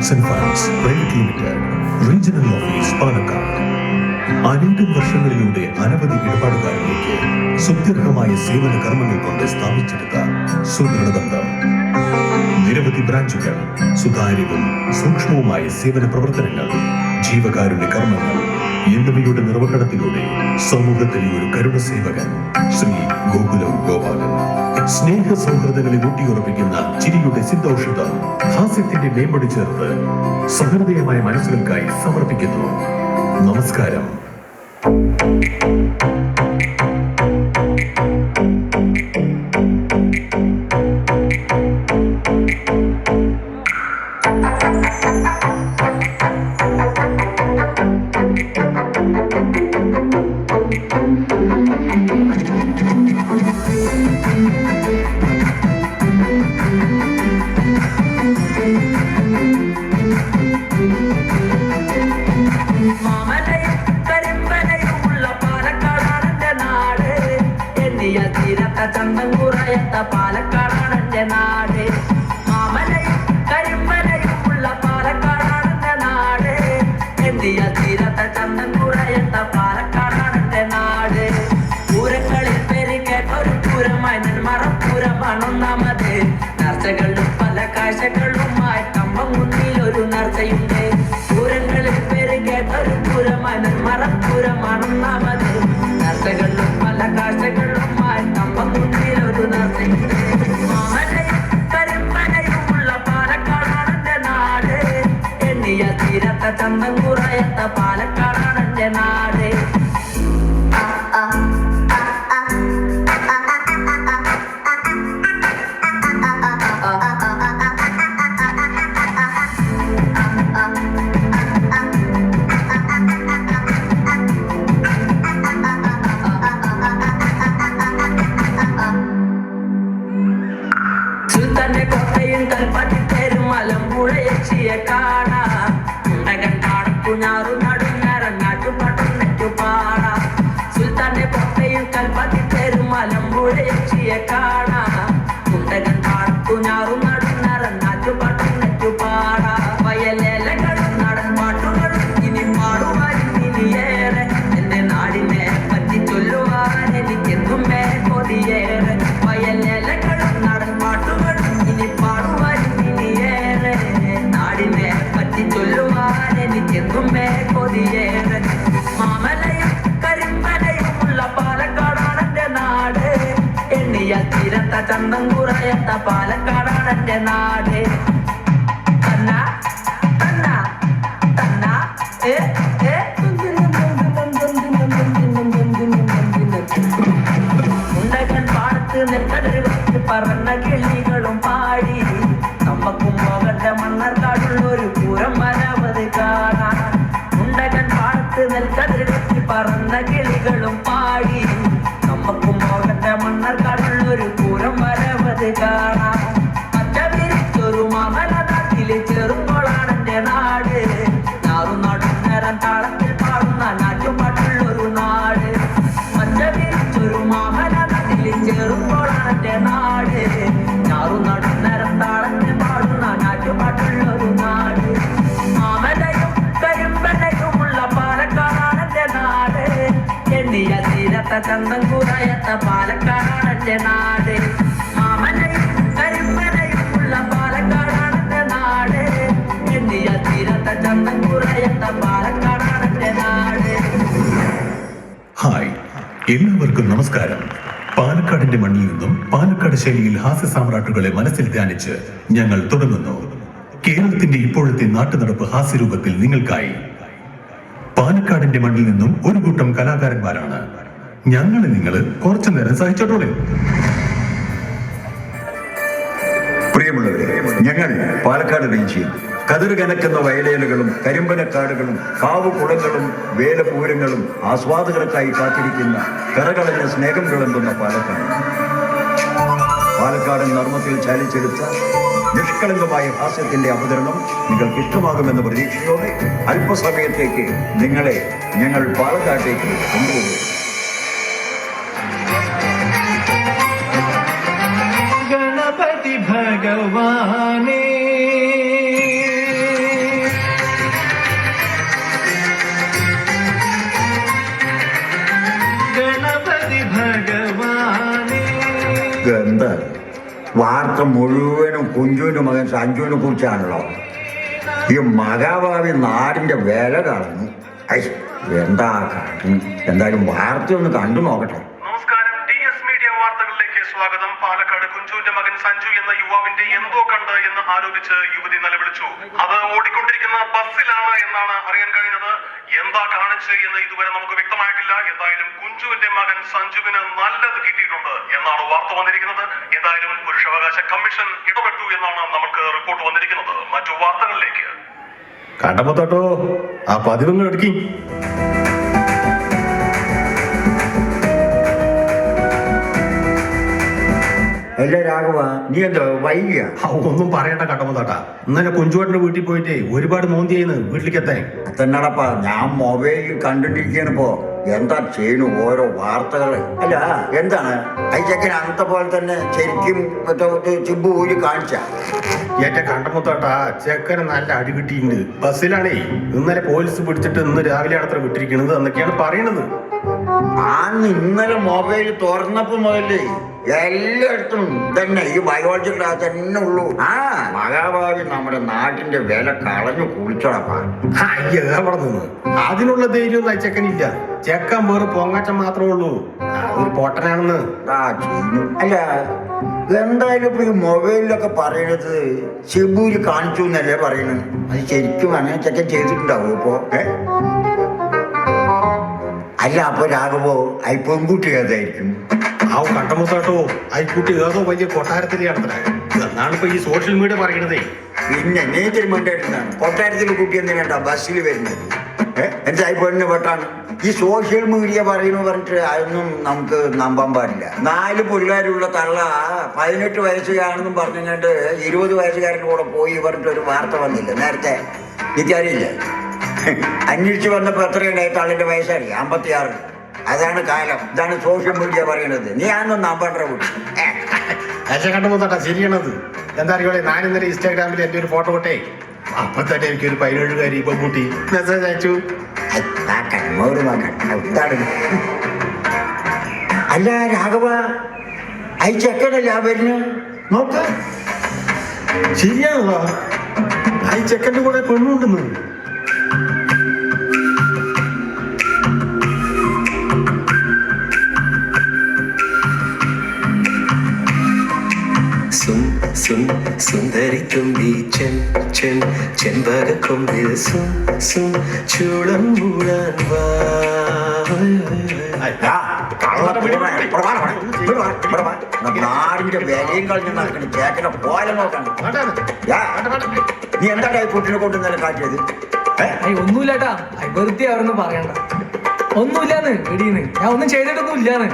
Jixon funds private limited regional office Palakkad അനേകം വർഷങ്ങളിലൂടെ അനവധി ഇടപാടുകാരിലേക്ക് സുദീർഘമായ സേവന കർമ്മങ്ങൾ കൊണ്ട് സ്ഥാപിച്ചെടുത്ത സുദൃഢബന്ധം നിരവധി ബ്രാഞ്ചുകൾ സുതാര്യവും സൂക്ഷ്മവുമായ സേവന പ്രവർത്തനങ്ങൾ ജീവകാരുണ്യ കർമ്മങ്ങൾ എന്നിവയുടെ നിർവഹണത്തിലൂടെ സമൂഹത്തിലെ ഒരു കരുണ സേവകൻ ശ്രീ ഗോകുലം ഗോപാലൻ. സ്നേഹ സൗഹൃദങ്ങളെ ഊട്ടിയുറപ്പിക്കുന്ന ചിരിയുടെ സിദ്ധൌഷധം ഹാസ്യത്തിന്റെ മേമ്പടി ചേർത്ത് സഹൃദയമായ മനസ്സുകൾക്കായി സമർപ്പിക്കുന്നു. നമസ്കാരം. മാമലയും തീരത്ത ചന്തം കുറയത്ത പാലക്കാടാണ് എന്റെ നാട്. ചന്തം കുറയത്ത പാലക്കാടാണ് നാട്. ചന്തം കുറയത്ത പാലക്കാടാണ് എന്റെ നാട്. തന്ന തന്ന ഉണ്ടകൻ പാടത്ത് വച്ച് പറന്ന കിളികളും പാടി. നമ്മക്കും പോകട്ടെ മണ്ണർക്കാടുള്ള ഒരു പൂരം വരവത് കാണാൻ ഉണ്ടകൻ പാടത്ത് വച്ച് പറന്ന കിളികളും തീരത്ത ചന്തം കുറയത്ത പാലക്കാടാണ് എന്റെ നാട്. മാമനയും കരിമനയും ഉള്ള പാലക്കാടാണെന്റെ നാട്. എണ്ണിയ തീരത്ത ചന്തം കുറയത്ത പാലക്കാടാണെന്റെ നാട്. ഹായ് എല്ലാവർക്കും നമസ്കാരം. പാലക്കാടിന്റെ മണ്ണിൽ നിന്നും പാലക്കാട് ശൈലിയിൽ ഹാസ്യ സാമ്രാട്ടുകളെ മനസ്സിൽ ധ്യാനിച്ച് ഞങ്ങൾ തുടങ്ങുന്നു. കേരളത്തിന്റെ ഇപ്പോഴത്തെ നാട്ടുനടപ്പ് ഹാസ്യരൂപത്തിൽ നിങ്ങൾക്കായി. പാലക്കാടിന്റെ മണ്ണിൽ നിന്നും ഒരു കൂട്ടം കലാകാരന്മാരാണ് ഞങ്ങളെ നിങ്ങൾ കുറച്ചു നേരം സഹിച്ചോട്ടോളെ പ്രിയമുള്ളവരെ ഞങ്ങൾ പാലക്കാട് റേഞ്ചിൽ കതിർ കനക്കുന്ന വയലേലകളും കരിമ്പനക്കാടുകളും കാവുകുളങ്ങളും വേലപൂരങ്ങളും ആസ്വാദകർക്കായി കാത്തിരിക്കുന്ന കരകളഞ്ഞ സ്നേഹം വിളമ്പുന്ന പാലക്കാട്. പാലക്കാടൻ നർമ്മത്തിൽ ചാലിച്ചെടുത്ത നിഷ്കളങ്കമായ ഹാസ്യത്തിന്റെ അവതരണം നിങ്ങൾക്ക് ഇഷ്ടമാകുമെന്ന പ്രതീക്ഷയോടെ അല്പസമയത്തേക്ക് നിങ്ങളെ ഞങ്ങൾ പാലക്കാട്ടേക്ക് കൊണ്ടുപോകും വാർത്ത മുഴുവനും കുഞ്ചുവിന്റെ മകൻ സഞ്ജുവിനെ കുറിച്ചാണല്ലോ. ഈ മഹാഭാവി നാടിന്റെ വില കളഞ്ഞു. എന്താ കാര്യം എന്തായാലും വാർത്തയൊന്ന് കണ്ടു നോക്കട്ടെ നമസ്കാരം ടി എസ് മീഡിയ വാർത്തകളിലേക്ക് സ്വാഗതം പാലക്കാട് കുഞ്ചുവിന്റെ സഞ്ജു എന്ന യുവാവിന്റെ എന്തോ കണ്ട് എന്ന് ആരോപിച്ച് യുവതി നിലവിളിച്ചു. അത് ഓടിക്കൊണ്ടിരിക്കുന്ന ബസ്സിലാണ് എന്നാണ് അറിയാൻ കഴിഞ്ഞത്. എന്താ കാണിച്ച് എന്ന് ഇതുവരെ നമുക്ക് വ്യക്തമായിട്ടില്ല. എന്തായാലും കുഞ്ചുവിന്റെ മകൻ സഞ്ജുവിന് നല്ലത് കിട്ടിയിട്ടുണ്ട് എന്നാണ് വാർത്ത വന്നിരിക്കുന്നത്. എന്തായാലും പുരുഷാവകാശ കമ്മീഷൻ ഇടപെട്ടു എന്നാണ് നമുക്ക് റിപ്പോർട്ട് വന്നിരിക്കുന്നത്. മറ്റു വാർത്തകളിലേക്ക്. തൊട്ടോ ആ പതിവങ്ങൾ എടുക്കി. അല്ല രാഘവ നീ എന്താ വൈകിയ? ഒന്നും പറയണ്ട കണ്ടപ്പോ തൊട്ടാ ഇന്നലെ കൊഞ്ചുവട്ടിന്റെ വീട്ടിൽ പോയിട്ട് ഒരുപാട് നോന്തിയായിന്ന് വീട്ടിലേക്ക് എത്താൻ തന്നെടപ്പാ ഞാൻ മൊബൈലിൽ കണ്ടിട്ടിരിക്കണപ്പോ എന്താ ചെയ്യുന്നു ഓരോ വാർത്തകൾ അല്ല എന്താണ്? ചെക്കൻ അന്നത്തെ പോലെ തന്നെ ശരിക്കും ചിമ്പ് ഊരി കാണിച്ച. എന്റെ കണ്ടമുത്തോട്ടാ ചെക്കന് നല്ല അടി കിട്ടിയിട്ടുണ്ട്. ബസ്സിലാണേ ഇന്നലെ പോലീസ് പിടിച്ചിട്ട് ഇന്ന് രാവിലെ അത്ര വിട്ടിരിക്കുന്നത് എന്നൊക്കെയാണ് പറയണത്? ആന്ന് ഇന്നലെ മൊബൈൽ തുറന്നപ്പോ മുതലേ എല്ലായിടത്തും തന്നെ ഈ ബയോളജി ക്ലാസ് തന്നെ ഉള്ളൂ. ആ മഹാഭാവി നമ്മുടെ നാട്ടിന്റെ വില കളഞ്ഞു കുളിച്ചോടപ്പാ അയ്യ എവിടെ നിന്ന്? അതിനുള്ള ധൈര്യം ചെക്കനില്ല. ചെക്കൻ വേറെ പൊങ്ങച്ചം മാത്രമേ ഉള്ളൂ. ഒരു പൊട്ടനാണെന്ന്. അല്ല എന്തായാലും ഇപ്പൊ ഈ മൊബൈലിലൊക്കെ പറയണത് ഷിബൂര് കാണിച്ചു എന്നല്ലേ പറയണത് അത് ശരിക്കും അങ്ങനെ ചെക്കൻ ചെയ്തിട്ടുണ്ടാവും ഇപ്പോ? ഏ? അല്ല അപ്പൊ രാഘവോ അത് പെൺകുട്ടി ഏതായിരിക്കും ആ കണ്ടമുത്തോട്ടോ അയൽക്കുട്ടി ഏതോ വലിയ കൊട്ടാരത്തിലെ നടത്തണേ എന്നാണ് ഇപ്പൊ ഈ സോഷ്യൽ മീഡിയ പറയണതേ പിന്നെ നേച്ചർ മണ്ടായിരുന്നാണ് കൊട്ടാരത്തിലെ കുട്ടി എന്തിനാ ബസ്സിൽ വരുന്നത്? എന്റെ ഈ പെണ്ണ് പെട്ടാണ്. ഈ സോഷ്യൽ മീഡിയ പറയുന്നു പറഞ്ഞിട്ട് അതൊന്നും നമുക്ക് നമ്പാൻ പാടില്ല. നാല് പിള്ളേരുള്ള തള്ള പതിനെട്ട് വയസ്സുകാരാണെന്നും പറഞ്ഞുകൊണ്ട് ഇരുപത് വയസ്സുകാരുടെ കൂടെ പോയി പറഞ്ഞിട്ട് ഒരു വാർത്ത വന്നില്ല. നേരത്തെ. എനിക്കറിയില്ല അന്വേഷിച്ച് വന്നപ്പോ എത്രയുണ്ടായി വയസ്സായി. വയസ്സറിയാം അമ്പത്തിയാറ് അതാണ് കാലം. ഇതാണ് സോഷ്യൽ മീഡിയ പറയുന്നത്. നീ ആണെന്ന് നമ്പണ്ട കൂട്ടി ഏ. പക്ഷെ കണ്ടമുത്തോട്ടാ ശരിയാണത്. എന്താ അറിയോളെ ഞാൻ ഇന്നലെ ഇൻസ്റ്റാഗ്രാമിൽ എന്റെ ഒരു ഫോട്ടോ ഇട്ടേ. അപ്പൊ തന്നെ എനിക്ക് ഒരു പതിനേഴുകാരി ഇപ്പൊ കൂട്ടി. മെസ്സേജ് അയച്ചു? അല്ല രാഘവ ഐ ആ വരുന്നു? നോക്ക. ശരിയാണോ? അയച്ചക്കന്റെ കൂടെ പെണ്ണുണ്ടെന്ന്. സും സും സുന്ദരി തുമ്പി ചെൻ ചെൻ ചെമ്പക കൊമ്പിൽ സും സും ചൂളം മൂടാൻ വാ. നാടിന്റെ വിലയും കളഞ്ഞു നടക്കണ ചേക്കനെ പോലെ നോക്കണം നീ എന്താ കുട്ടിനെ കൊണ്ട് ഇന്നലെ കാട്ടിയത്? ഒന്നുമില്ലാട്ടാ. വെറുതെ അവരൊന്നും പറയണ്ട. ഒന്നുമില്ലാന്ന് ഇടീന്ന്. ഞാൻ ഒന്നും ചെയ്തിട്ടൊന്നും ഇല്ലാന്ന്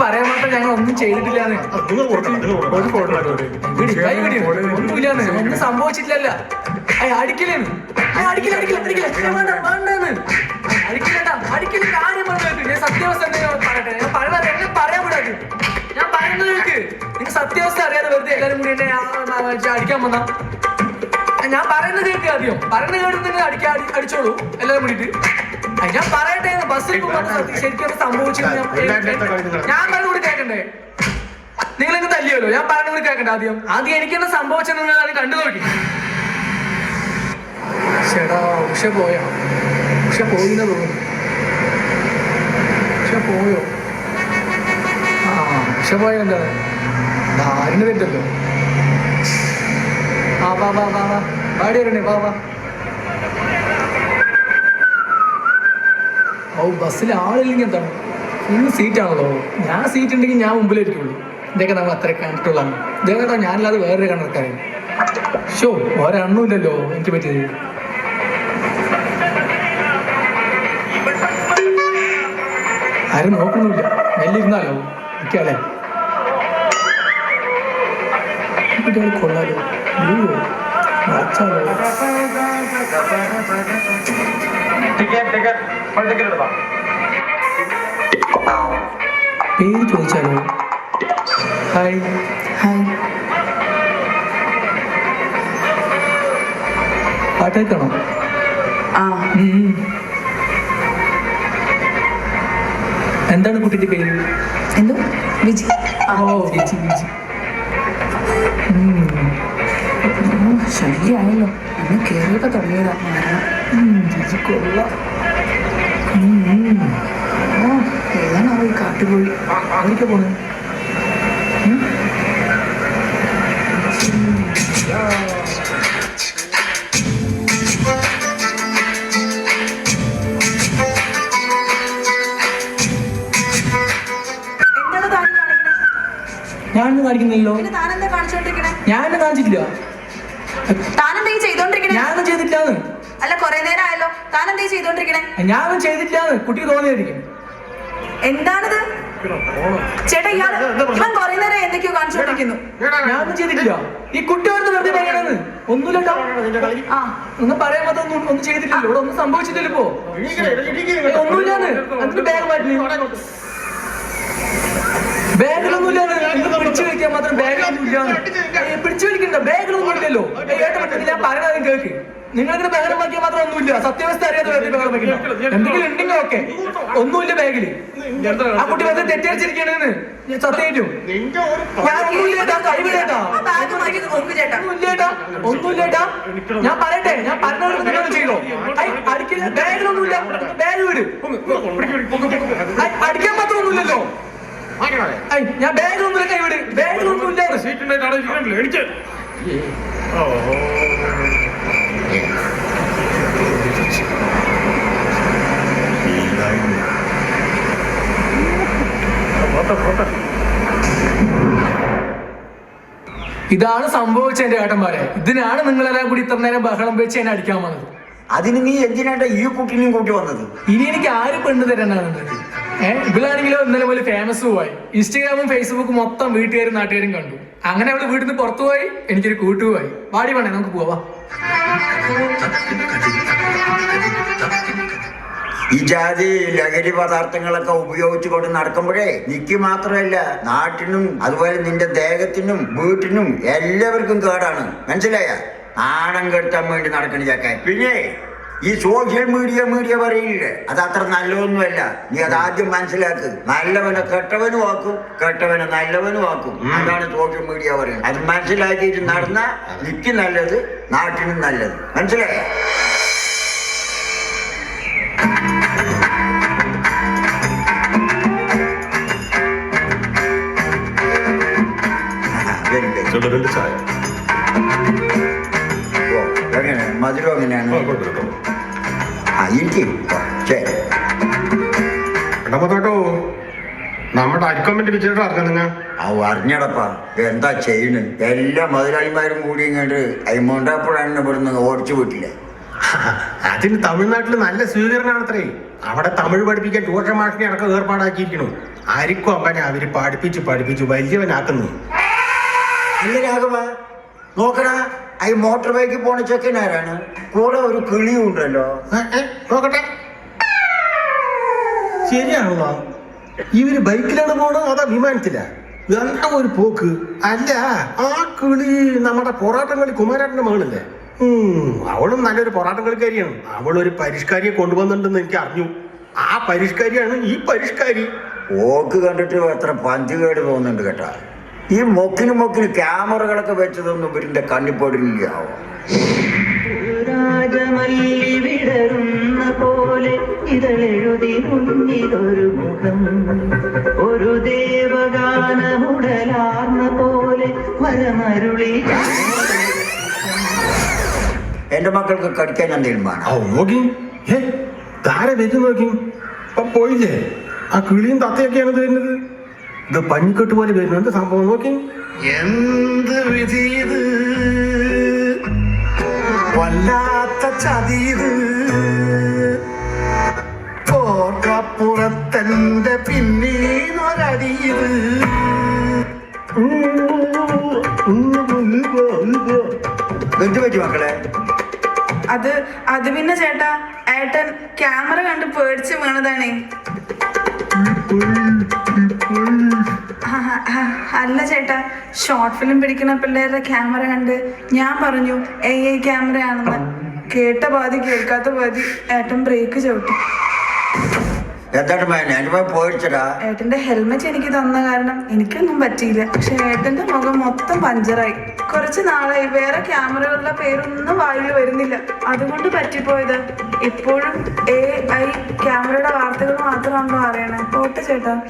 പറയാൻ മാത്രം ഞങ്ങൾ ഒന്നും ചെയ്തിട്ടില്ലാന്ന്. ഒന്നുമില്ലാന്ന്. ഒന്നും സംഭവിച്ചിട്ടില്ലല്ല. അയ്യ അടിക്കലേന്ന്. അടിക്കില്ല അടിക്കില്ല അടിക്കില്ല. വേണ്ട വേണ്ടെന്ന്. അടിക്കില്ലട്ടാ അടിക്കില്ല കാര്യം പറഞ്ഞു ഞാൻ സത്യാവസ്ഥ പറയട്ടെ? ഞാൻ പറയണത് എന്നെ പറയാൻ വിടാത് ഞാൻ പറയുന്നത് കേൾക്ക് നിങ്ങൾ സത്യാവസ്ഥ അറിയാതെ വെറുതെ എല്ലാരും കൂടി എന്നെ അടിക്കാൻ വന്നാ? ഞാൻ പറയുന്നത് കേൾക്ക് ആദ്യം. പറയുന്നത് കേട്ട് നിങ്ങൾ അടിക്കാ അടി- അടിച്ചോളൂ. എല്ലാരും കൂടിയിട്ട്. ഞാൻ പറയട്ടെ ബസ്സിൽ ശരിക്കും അത് ഞാൻ ഞാൻ പറയുന്നത് കൂടി കേൾക്കണ്ടേ നിങ്ങൾ എന്നെ തല്ലിയല്ലോ? ഞാൻ പറയുന്നത് കൂടി കേൾക്കണ്ടേ ആദ്യം? ആദ്യം എനിക്ക് എന്താ സംഭവിച്ചെന്ന് നിങ്ങൾ അത് കണ്ടു നോക്കി. ചേടാ ഉഷ പോയോ? ഉഷ പോയിന്ന് തോന്നുന്നു. ഉഷ പോയോ? ആ ഉഷ പോയോ എന്താ? ആരിന് തെറ്റല്ലോ. ആ വാ വാ വാ വാ. വാടി വരണേ വാ വാ. ഓ ബസ്സിൽ ആളില്ലെങ്കിൽ എന്താണ്? ഇന്ന് സീറ്റാണല്ലോ. ഞാൻ സീറ്റ് ഉണ്ടെങ്കിൽ ഞാൻ മുമ്പിലായിരിക്കുള്ളൂ ഇതൊക്കെ നമ്മൾ അത്ര കണ്ടിട്ടുള്ളതാണ്. ഇതേതാ ഞാനല്ലാതെ വേറൊരു കണക്കാരൻ ഷോ ഒരെണ്ണമില്ലല്ലോ എനിക്ക് പറ്റിയത്. ആരും നോക്കുന്നില്ല മെല്ലെ ഇരുന്നാലോ ടിക്കറ്റ് പേര് ചോദിച്ചാലോ ഹായ്. ഹായ്. പാട്ടേക്കണോ ആ. എന്താണ് കുട്ടിയുടെ പേര്? എന്തോ വിജി. ഓ വിജി ചേച്ചി ശല്യായല്ലോ. അന്ന് കയറിയൊക്കെ തുടങ്ങിയതാ മരണം കൊള്ളാം. ഏതാണാവോ ഈ കാട്ടുപോയി ആരൊക്കെ പോണേ? ഞാൻ കാണിച്ചോണ്ടിരിക്കണേ? ഞാനൊന്നും കാണിച്ചിട്ടില്ല. ഞാനൊന്നും ചെയ്തിട്ടില്ലാന്ന്. അല്ല കൊറേ നേരം ആയല്ലോ താൻ എന്തേ ചെയ്തോണ്ടിരിക്കണേ? ഞാനൊന്നും ചെയ്തിട്ടില്ലാന്ന്. കുട്ടിക്ക് തോന്നിയായിരിക്കും എന്താണിത്? ചേട്ടാ ഇയാൾ ഇവൻ കൊറേ നേരം എന്തൊക്കെയോ കാണിച്ചോണ്ടിരിക്കുന്നു ഞാനൊന്നും ചെയ്തിട്ടില്ല. ഈ കുട്ടി ഓർത്ത് വെറുതെ ഭയങ്കരന്ന് ഒന്നുമില്ലട്ടോ ആ. ഒന്നും പറയാൻ മാത്രം ഒന്നും ഒന്നും ചെയ്തിട്ടില്ല. ഇവിടെ ഒന്നും സംഭവിച്ചിട്ടില്ല ഇപ്പോ. ഒന്നുമില്ലാന്ന്. എന്നിട്ട് ബാഗ് മാറ്റി. ബാഗിലൊന്നുമില്ലാന്ന് പിടിച്ചു വലിക്കാൻ മാത്രം ബാഗിലൊന്നും ഇല്ലാന്ന് ഏയ്, പിടിച്ചു വലിക്കണ്ട ബാഗിലൊന്നും ഇല്ലല്ലോ ഞാൻ പറയുന്നത് കേൾക്ക്. നിങ്ങളിങ്ങനെ ബഹളം വയ്ക്കാൻ മാത്രം ഒന്നുമില്ല. സത്യാവസ്ഥ അറിയാതെ ബഹളം വയ്ക്കില്ല എന്തെങ്കിലും ഉണ്ടെങ്കിൽ ഓക്കെ. ഒന്നുമില്ല ബാഗിൽ ആ കുട്ടി വെറുതെ തെറ്റിദ്ധരിച്ചിരിക്കണെന്ന് സത്യമായിട്ടും. ഞാൻ ഒന്നുമില്ല ഒന്നുമില്ലേട്ടാ ഒന്നുമില്ലേട്ടാ ഞാൻ പറയട്ടെ ഞാൻ പറഞ്ഞോളൂ നിങ്ങൾ ചെയ്തോ. അടിക്കില്ല. ബാഗിലൊന്നുമില്ല. ബാഗ് വിട്. അടിക്കാൻ മാത്രം ഒന്നുമില്ലല്ലോ. ഞാൻ സീറ്റ് കൈ വിട് ബാഗിലൊന്നുമില്ല ഇതാണ് സംഭവിച്ച എന്റെ ഏട്ടന്മാരെ. ഇതിനാണ് നിങ്ങളെല്ലാം കൂടി ഇത്ര നേരം ബഹളം വെച്ച് എന്നെ അടിക്കാൻ വന്നത്. അതിന് നീ എന്തിനാട്ടാ ഈ കുട്ടിനെയും കൂട്ടി വന്നത്? ഇനി എനിക്ക് ആര് പെണ്ണ് തരാനാണ് ഏഹ് ഇവളാണെങ്കിലോ ഇന്നലെ പോലെ ഫേമസ് പോയി. ഇൻസ്റ്റഗ്രാമും ഫേസ്ബുക്കും മൊത്തം വീട്ടുകാരും നാട്ടുകാരും കണ്ടു. അങ്ങനെ അവൾ വീട്ടിൽ നിന്ന് പുറത്തു പോയി എനിക്കൊരു കൂട്ടുപോയി വാടി വേണേ നമുക്ക് പോവാ. ഈ ജാതി ലഹരി പദാർത്ഥങ്ങളൊക്കെ ഉപയോഗിച്ചുകൊണ്ട് നടക്കുമ്പോഴേ നിക്ക് മാത്രമല്ല നാട്ടിനും അതുപോലെ നിന്റെ ദേഹത്തിനും വീട്ടിനും എല്ലാവർക്കും കേടാണ്. മനസ്സിലായ? ആണം കെടുത്താൻ വേണ്ടി നടക്കണ ചാക്കാൻ പിന്നെ ഈ സോഷ്യൽ മീഡിയ മീഡിയ പറയില്ലേ? അത് അത്ര നല്ലതൊന്നുമല്ല. നീ അത് ആദ്യം മനസ്സിലാക്ക്. നല്ലവനെ കെട്ടവനും ആക്കും കെട്ടവനെ നല്ലവനും ആക്കും. അതാണ് സോഷ്യൽ മീഡിയ പറയുന്നത്. അത് മനസ്സിലാക്കിയിട്ട് നടന്ന നിക്ക് നല്ലത് നാട്ടിനും നല്ലത്. മനസ്സിലായ? അങ്ങനെയാണ് ചുടലിന്റെ ചായ. മധുരം എങ്ങനെയാണ്? ഇരിക്കും ഓ, ശരി നമ്മുടെ അരിക്കൊമ്പിന്റെ വിജയം അറിഞ്ഞ ആ അറിഞ്ഞടപ്പാ. എന്താ ചെയ്യണ്? എല്ലാ മുതലാളിമാരും കൂടി ഇങ്ങോട്ട് അയിമോണ്ടപ്പോഴാണ് ഇവിടുന്ന് ഓടിച്ചു വിട്ടില്ല. അതിന് തമിഴ്നാട്ടിൽ നല്ല സ്വീകരണമാണത്രേ. അവിടെ തമിഴ് പഠിപ്പിക്കാൻ ട്യൂഷൻ മാഷിനെ അടക്കം ഏർപ്പാടാക്കിയിരിക്കണു ആരിക്കും അമ്പനെ അവർ പഠിപ്പിച്ച് പഠിപ്പിച്ച് വലിയവനാക്കുന്നു. അല്ല രാഘവ നോക്കടാ. ഈ മോട്ടോർ ബൈക്കിൽ പോണ ചെക്കനാരാണ് കൂടെ ഒരു കിളിയും ഉണ്ടല്ലോ. നോക്കട്ടെ. ശരിയാണല്ലോ. ഇവർ ബൈക്കിലാണ് പോണോ അതാ വിമാനത്തിലാ? എന്താ ഒരു പോക്ക്. അല്ല ആ കിളി നമ്മുടെ പൊറാട്ടം കളി കുമാരാട്ടന്റെ മകളില്ലേ? അവളും നല്ലൊരു പൊറാട്ടം കളിക്കാരിയാണ് അവളൊരു പരിഷ്കാരിയെ കൊണ്ടുവന്നിട്ടുണ്ടെന്ന് എനിക്ക് അറിഞ്ഞു. ആ പരിഷ്കാരിയാണ് ഈ പരിഷ്കാരി. ഓക്ക് കണ്ടിട്ട് അത്ര പഞ്ചുകേട് തോന്നുന്നുണ്ട് കേട്ടാ. ഈ മൊക്കിന് മൊക്കിന് ക്യാമറകളൊക്കെ വെച്ചതൊന്നും ഇവരിന്റെ കണ്ണിപ്പൊടില്ല രാജമല്ലി വിടരുന്ന പോലെ ഇതളെഴുതി മുന്നിലൊരു മുഖം. ഒരു ദേവഗാനമുടലാർന്ന പോലെ വരമരുളി എന്റെ മക്കൾക്ക് കടിക്കാൻ എന്തെങ്കിലും തീരുമാനം. വേണം നോക്കി. ഏ താരെ വെച്ച് നോക്കി? അപ്പൊ പോയില്ലേ? ആ കിളിയും തത്തയൊക്കെയാണ് തരുന്നത് ഇത് പഞ്ഞിക്കെട്ട് പോലെ വരുന്നു. എന്ത് സംഭവം? നോക്കി. എന്ത് വിധി ഇത്? വല്ലാത്ത ചതിയത് എന്ത് പറ്റി മക്കളെ? അത് അത് പിന്നെ ചേട്ടാ ഏട്ടൻ ക്യാമറ കണ്ട് പേടിച്ച് വീണതാണേ. അല്ല ചേട്ടാ ഷോർട്ട് ഫിലിം പിടിക്കുന്ന പിള്ളേരുടെ ക്യാമറ കണ്ട് ഞാൻ പറഞ്ഞു എ ഐ ക്യാമറയാണെന്ന് കേട്ട പാതി കേൾക്കാത്ത പാതി ഏട്ടൻ ബ്രേക്ക് ചവിട്ടി. എന്താണ് ഏട്ടന്റെ ഹെൽമെറ്റ് എനിക്ക് തന്ന കാരണം എനിക്കൊന്നും പറ്റിയില്ല. പക്ഷെ ഏട്ടന്റെ മുഖം മൊത്തം പഞ്ചറായി. കുറച്ച് നാളായി. വേറെ ക്യാമറകളുടെ പേരൊന്നും വായിൽ വരുന്നില്ല. അതുകൊണ്ട് പറ്റിപ്പോയത്. ഇപ്പോഴും എ ഐ ക്യാമറയുടെ വാർത്തകൾ മാത്രമാണല്ലോ അറിയണേ. പോട്ടെ ചേട്ടാ.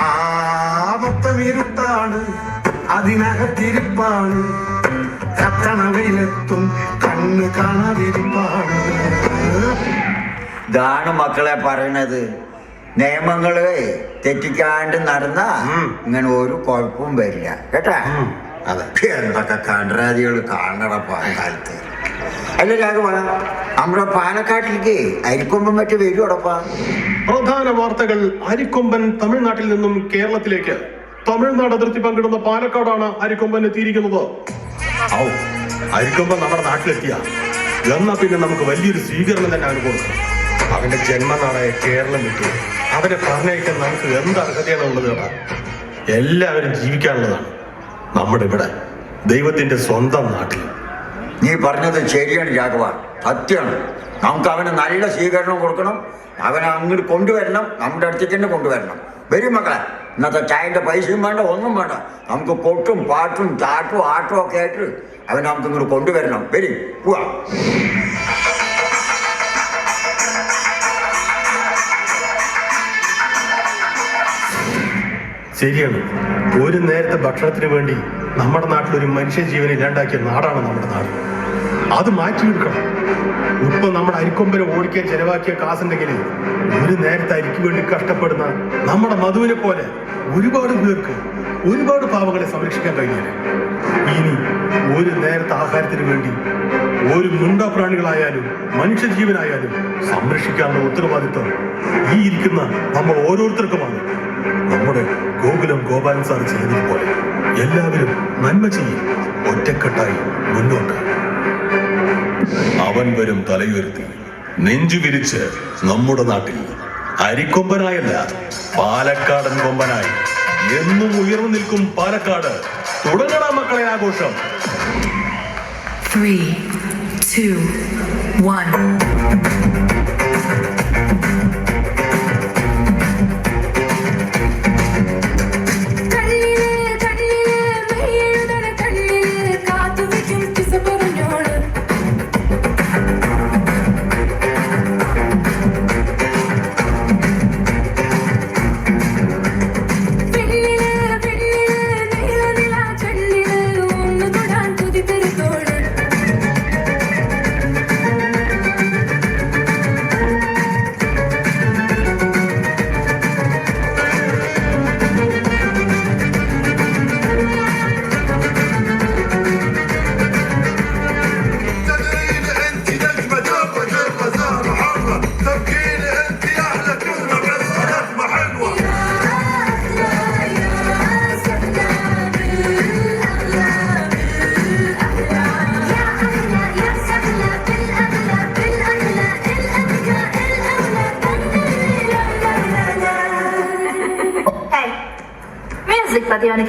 ആപത്തമിരുത്താണ്. അതിനകത്തിരിപ്പാണ്. കത്തണവിലെത്തും കണ്ണ് കാണാതിരിപ്പാണ്. ഇതാണ് മക്കളെ പറയണത്. നിയമങ്ങൾ തെറ്റിക്കാണ്ട് നടന്ന ഇങ്ങനെ ഒരു കുഴപ്പവും വരില്ല. കേട്ടാ? അതൊക്കെ എന്തൊക്കെ കണ്ടരാതികൾ കാണണപ്പാ കാലത്ത്. അല്ല രാഘവ നമ്മുടെ പാലക്കാട്ടിലേക്ക് അരിക്കൊമ്പൻ മറ്റു വരുവോടപ്പാ. പ്രധാന വാർത്തകൾ അരിക്കൊമ്പൻ തമിഴ്നാട്ടിൽ നിന്നും കേരളത്തിലേക്ക്. തമിഴ്നാട് അതിർത്തി പങ്കിടുന്ന പാലക്കാടാണ് അരിക്കൊമ്പൻ എത്തിയിരിക്കുന്നത്. ഔ അരിക്കൊമ്പൻ നമ്മുടെ നാട്ടിലെത്തിയ. എന്നാ പിന്നെ നമുക്ക് വലിയൊരു സ്വീകരണം തന്നെ അവന് കൊടുക്കണം അവന്റെ ജന്മനാടായ കേരളം വിട്ടു. അവനെ പറഞ്ഞയക്കാൻ നമുക്ക് എന്ത് അർഹതയാണ് കേട്ടാ എല്ലാവരും ജീവിക്കാനുള്ളതാണ് നമ്മുടെ ഇവിടെ ദൈവത്തിന്റെ സ്വന്തം നാട്ടിൽ. നീ പറഞ്ഞത് ശരിയാണ് ജാഗവാൻ സത്യമാണ്. നമുക്ക് അവന് നല്ല സ്വീകരണം കൊടുക്കണം. അവനെ അങ്ങോട്ട് കൊണ്ടുവരണം. നമ്മുടെ അടുത്തേക്ക് തന്നെ കൊണ്ടുവരണം. വരും മക്കളെ. ഇന്നത്തെ ചായന്റെ പൈസയും വേണ്ട ഒന്നും വേണ്ട. നമുക്ക് പൊട്ടും പാട്ടും ചാട്ടും ആട്ടും ഒക്കെ ആയിട്ട് അവനെ നമുക്ക് ഇങ്ങോട്ട് കൊണ്ടുവരണം. വരും. പോവാ. ശരിയാണ്. ഒരു നേരത്തെ ഭക്ഷണത്തിന് വേണ്ടി നമ്മുടെ നാട്ടിൽ ഒരു മനുഷ്യ ജീവനെ ഇല്ലാണ്ടാക്കിയ നാടാണ് നമ്മുടെ നാട്. അത് മാറ്റിയെടുക്കണം ഇപ്പൊ നമ്മുടെ അരിക്കൊമ്പനെ ഓടിക്കാൻ ചെലവാക്കിയ കാസുണ്ടെങ്കിൽ ഒരു നേരത്തെ അരിക്ക് വേണ്ടി കഷ്ടപ്പെടുന്ന നമ്മുടെ മധുവിനെ പോലെ ഒരുപാട് പേർക്ക് ഒരുപാട് പാവങ്ങളെ സംരക്ഷിക്കാൻ കഴിഞ്ഞില്ല. ഇനി ഒരു നേരത്തെ ആഹാരത്തിന് വേണ്ടി ഒരു മുണ്ട പ്രാണികളായാലും മനുഷ്യജീവനായാലും സംരക്ഷിക്കാനുള്ള ഉത്തരവാദിത്വം ഈ ഇരിക്കുന്ന നമ്മൾ ഓരോരുത്തർക്കുമാണ്. ഗോകുലം ഗോപാലൻ സാർ പോലെ എല്ലാവരും നന്മ ചെയ്യും. ഒറ്റക്കെട്ടായി മുന്നോട്ട്. അവൻ വരും തലയുയർത്തി. നെഞ്ചു വിരിച്ച് നമ്മുടെ നാട്ടിൽ. അരിക്കൊമ്പനായല്ല പാലക്കാടൻ കൊമ്പനായി. എന്നും ഉയർന്നു നിൽക്കും പാലക്കാട്. തുടങ്ങണ മക്കളെ ആഘോഷം. Three, two, one.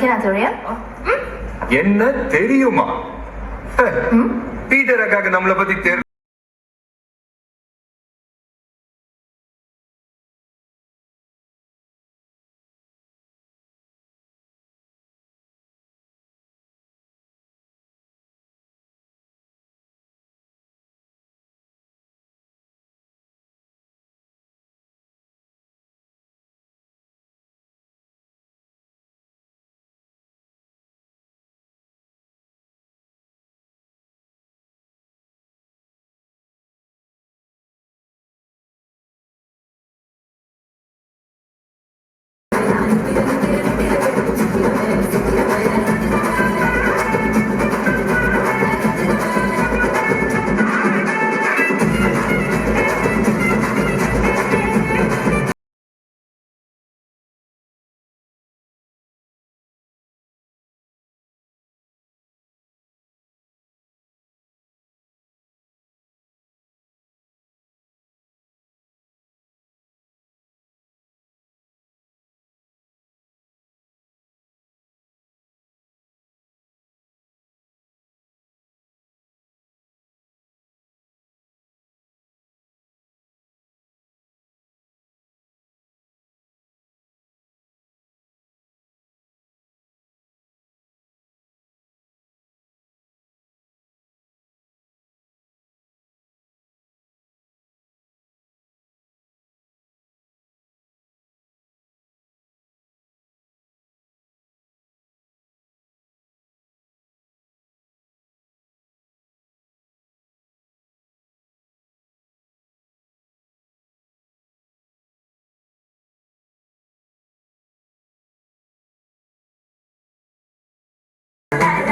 என்ன தெரியும்? என்ன தெரியுமா பீட்டர் அக்காக்கு நம்மளை பத்தி தெரியல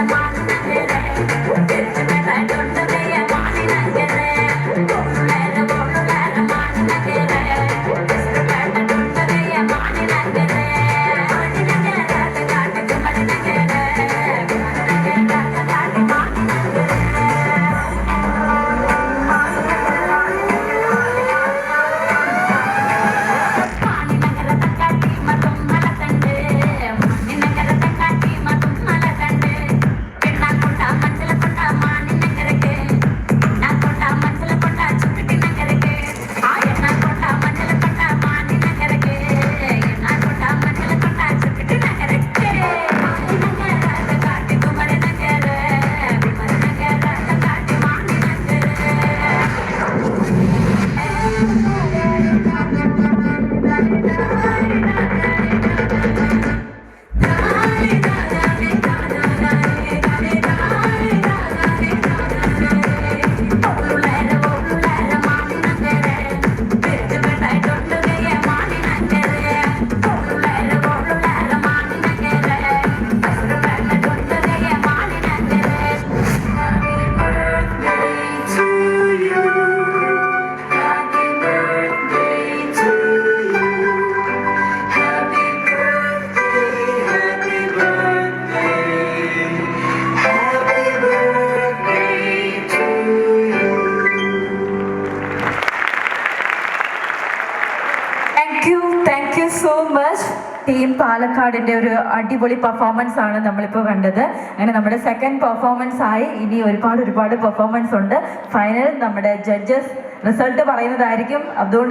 Bye. അടിപൊളി പെർഫോമൻസ് ആണ് നമ്മളിപ്പോൾ കണ്ടത്. അങ്ങനെ നമ്മുടെ സെക്കൻഡ് പെർഫോമൻസ് ആയി ഇനി ഒരുപാട് ഒരുപാട് പെർഫോമൻസ് ഉണ്ട്. ഫൈനൽ നമ്മുടെ ജഡ്ജസ് റിസൾട്ട് പറയുന്നതായിരിക്കും. അതുകൊണ്ട്